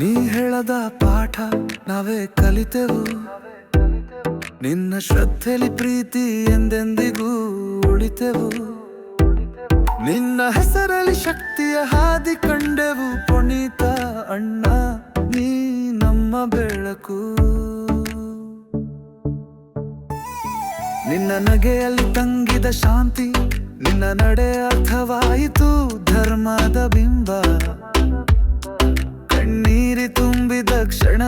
ನೀ ಹೇಳದ ಪಾಠ ನಾವೇ ಕಲಿತೆವು. ನಿನ್ನ ಶ್ರದ್ಧೆಲಿ ಪ್ರೀತಿ ಎಂದೆಂದಿಗೂ ಉಳಿತೆವು. ನಿನ್ನ ಹೆಸರಲ್ಲಿ ಶಕ್ತಿಯ ಹಾದಿ ಕಂಡೆವು. ಪುಣೀತ ಅಣ್ಣ, ನೀ ನಮ್ಮ ಬೆಳಕು. ನಿನ್ನ ನಗೆಯಲ್ಲಿ ತಂಗಿದ ಶಾಂತಿ, ನಿನ್ನ ನಡೆ ಅರ್ಥವಾಯಿತು ಧರ್ಮದ ಬಿಂಬ.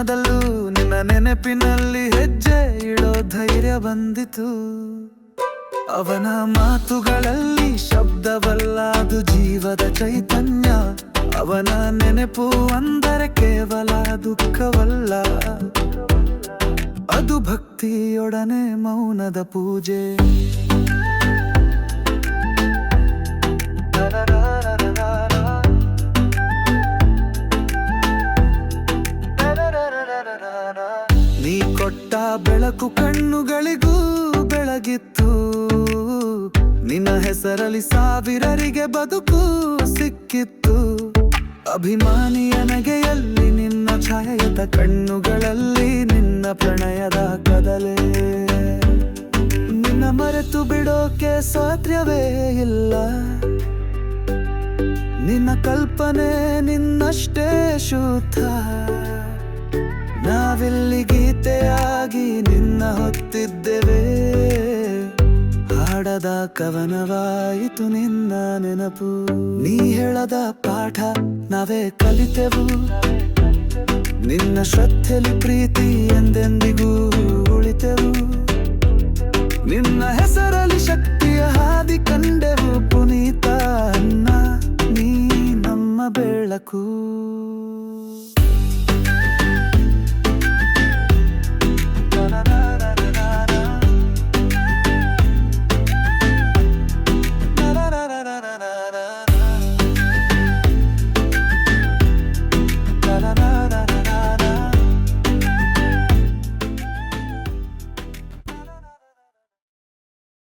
ಕ್ಷಣದಲ್ಲೂ ನಿನ್ನ ನೆನಪಿನಲ್ಲಿ ಹೆಜ್ಜೆ ಇಡೋ ಧೈರ್ಯ ಬಂದಿತು. ಅವನ ಮಾತುಗಳಲ್ಲಿ ಶಬ್ದವಲ್ಲ, ಅದು ಜೀವದ ಚೈತನ್ಯ. ಅವನ ನೆನಪು ಅಂದರೆ ಕೇವಲ ದುಃಖವಲ್ಲ. ಅದು ಭಕ್ತಿಯೊಡನೆ ಮೌನದ ಪೂಜೆ. ಬೆಳಕು ಕಣ್ಣುಗಳಿಗೂ ಬೆಳಗಿತ್ತು. ನಿನ್ನ ಹೆಸರಲ್ಲಿ ಸಾವಿರರಿಗೆ ಬದುಕು ಸಿಕ್ಕಿತ್ತು. ಅಭಿಮಾನಿಯ ನಗೆಯಲ್ಲಿ ನಿನ್ನ ಛಾಯದ ಕಣ್ಣುಗಳಲ್ಲಿ ನಿನ್ನ ಪ್ರಣಯದ ಕದಲೆ. ನಿನ್ನ ಮರೆತು ಬಿಡೋಕೆ ಸಾಧ್ಯವೇ ಇಲ್ಲ. ನಿನ್ನ ಕಲ್ಪನೆ ನಿನ್ನಷ್ಟೇ ಶುದ್ಧ. ನಾವಿಲ್ಲಿ ಗೀತೆಯಾಗಿ ನಿನ್ನ ಹೊತ್ತಿದ್ದೇವೆ. ಹಾಡದ ಕವನವಾಯಿತು ನಿನ್ನ ನೆನಪು. ನೀ ಹೇಳದ ಪಾಠ ನಾವೇ ಕಲಿತೆವು. ನಿನ್ನ ಶ್ರದ್ಧೆಲಿ ಪ್ರೀತಿ ಎಂದೆಂದಿಗೂ ಉಳಿತೆವು. ನಿನ್ನ ಹೆಸರಲ್ಲಿ ಶಕ್ತಿಯ ಹಾದಿ ಕಂಡೆವು. ಪುನೀತ ಅನ್ನ ನೀ ನಮ್ಮ ಬೆಳಕು.